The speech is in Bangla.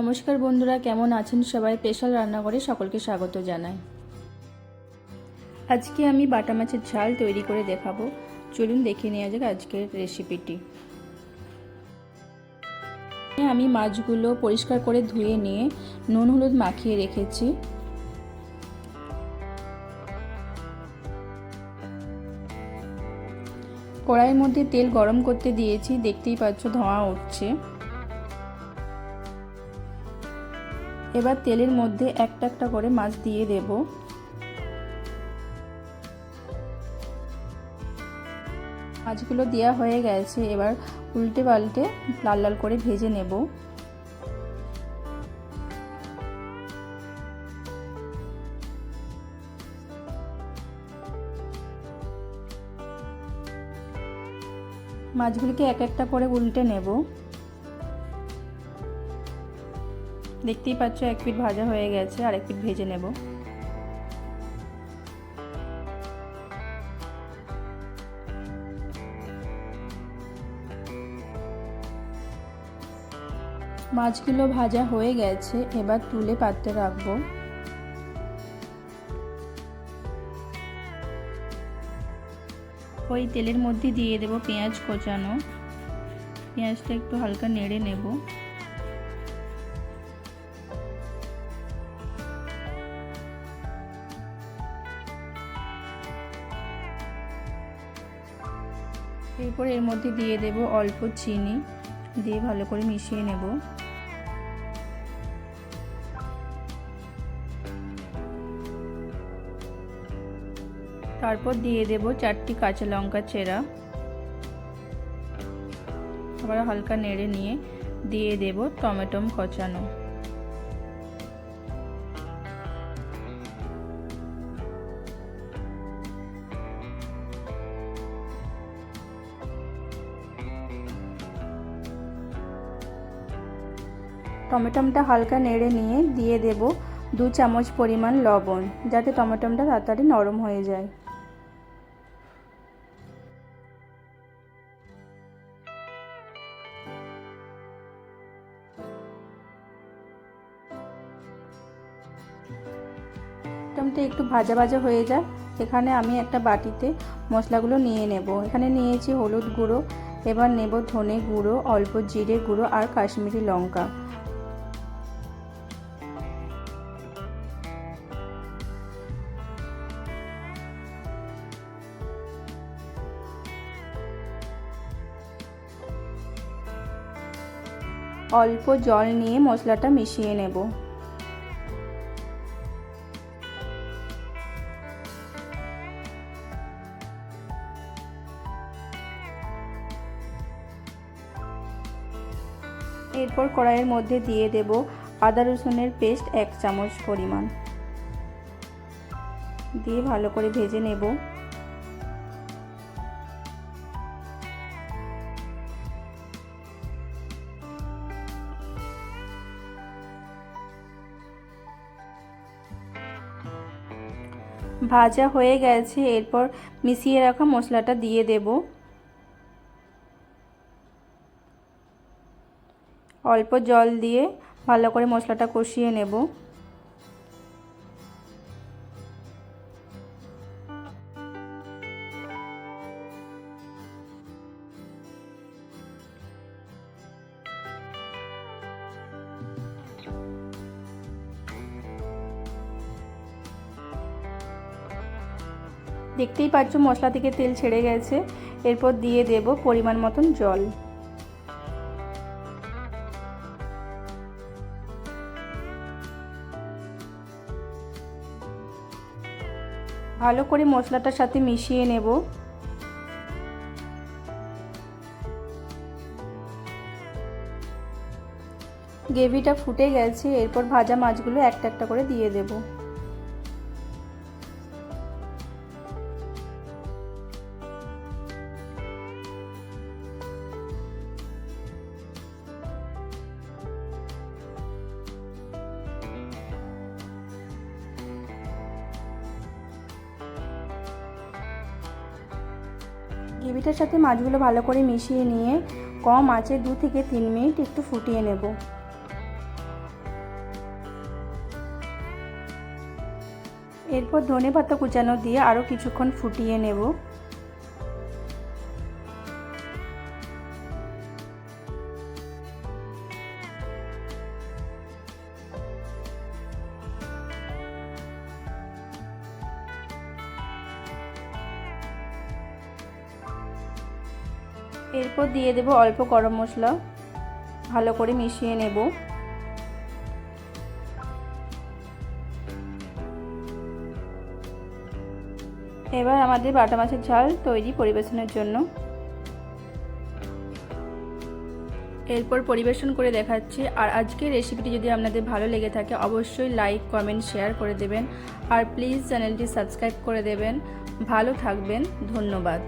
নমস্কার বন্ধুরা, কেমন আছেন সবাই? স্পেশাল রান্নাঘরে সকলকে স্বাগত জানাই। আজকে আমি বাটা মাছের ঝাল তৈরি করে দেখাবো। চলুন দেখে নেওয়া যাক আজকের রেসিপিটি। আমি মাছগুলো পরিষ্কার করে ধুয়ে নিয়ে নুন হলুদ মাখিয়ে রেখেছি। কড়াইয়ের মধ্যে তেল গরম করতে দিয়েছি, দেখতেই পাচ্ছ ধোঁয়া উঠছে। এবার তেলের মধ্যে একটা একটা করে মাছ দিয়ে দেব। মাছগুলো দেওয়া হয়ে গেছে, এবার উল্টে পাল্টে লাল লাল করে ভেজে নেব। মাছগুলিকে এক একটা করে উল্টে নেব। দেখতেই পাচ্ছ, এক পিট ভাজা হয়ে গেছে আর এক পিট ভেজে নেব। মাছগুলো ভাজা হয়ে গেছে, এবার তুলে পাত্রে রাখব। ওই তেলের মধ্যে দিয়ে দেব পেঁয়াজ কোচানো। পেঁয়াজটা একটু হালকা নেড়ে নেব। এরপর এর মধ্যে দিয়ে দেব অল্প চিনি, দিয়ে ভালো করে মিশিয়ে নেব। তারপর দিয়ে দেব চারটি কাঁচা লঙ্কা চেরা। আবার হালকা নেড়ে নিয়ে দিয়ে দেব টমেটোম কচানো। টমেটোমটা হালকা নেড়ে নিয়ে দিয়ে দেব দু চামচ পরিমাণ লবণ, যাতে টমেটোমটা তাড়াতাড়ি নরম হয়ে যায়। টমেটো একটু ভাজা ভাজা হয়ে যায় এখানে আমি একটা বাটিতে মশলাগুলো নিয়ে নেব। এখানে নিয়েছি হলুদ গুঁড়ো, এবার নেব ধনে গুঁড়ো, অল্প জিরে গুঁড়ো আর কাশ্মীরি লঙ্কা। অল্প জল নিয়ে মশলাটা মিশিয়ে নেব। এরপর কড়াইয়ের মধ্যে দিয়ে দেব আদা রসুনের পেস্ট এক চামচ পরিমাণ। দিয়ে ভালো করে ভেজে নেব। ভাজা হয়ে গেছে, এরপর মিশিয়ে রাখা মশলাটা দিয়ে দেব। অল্প জল দিয়ে ভালো করে মশলাটা কষিয়ে নেব। দেখতেই পাচ্ছ মশলা থেকে তেল ছেড়ে গেছে। এরপর দিয়ে দেব পরিমাণ মতন জল। ভালো করে মশলাটার সাথে মিশিয়ে নেব। গ্রেভিটা ফুটে গেছে, এরপর ভাজা মাছগুলো একটা একটা করে দিয়ে দেবো। গ্রেভিটার সাথে মাছগুলো ভালো করে মিশিয়ে নিয়ে কম আঁচে দু থেকে তিন মিনিট একটু ফুটিয়ে নেব। এরপর ধনে পাতা কুচানো দিয়ে আরও কিছুক্ষণ ফুটিয়ে নেব। এরপর দিয়ে দেব অল্প গরম মশলা। ভালো করে মিশিয়ে নেব। এবার আমাদের বাটা মাছের ঝাল তৈরি পরিবেশনের জন্য। এরপর পরিবেশন করে দেখাচ্ছি। আর আজকের রেসিপিটি যদি আপনাদের ভালো লেগে থাকে, অবশ্যই লাইক কমেন্ট শেয়ার করে দেবেন। আর প্লিজ চ্যানেলটি সাবস্ক্রাইব করে দেবেন। ভালো থাকবেন। ধন্যবাদ।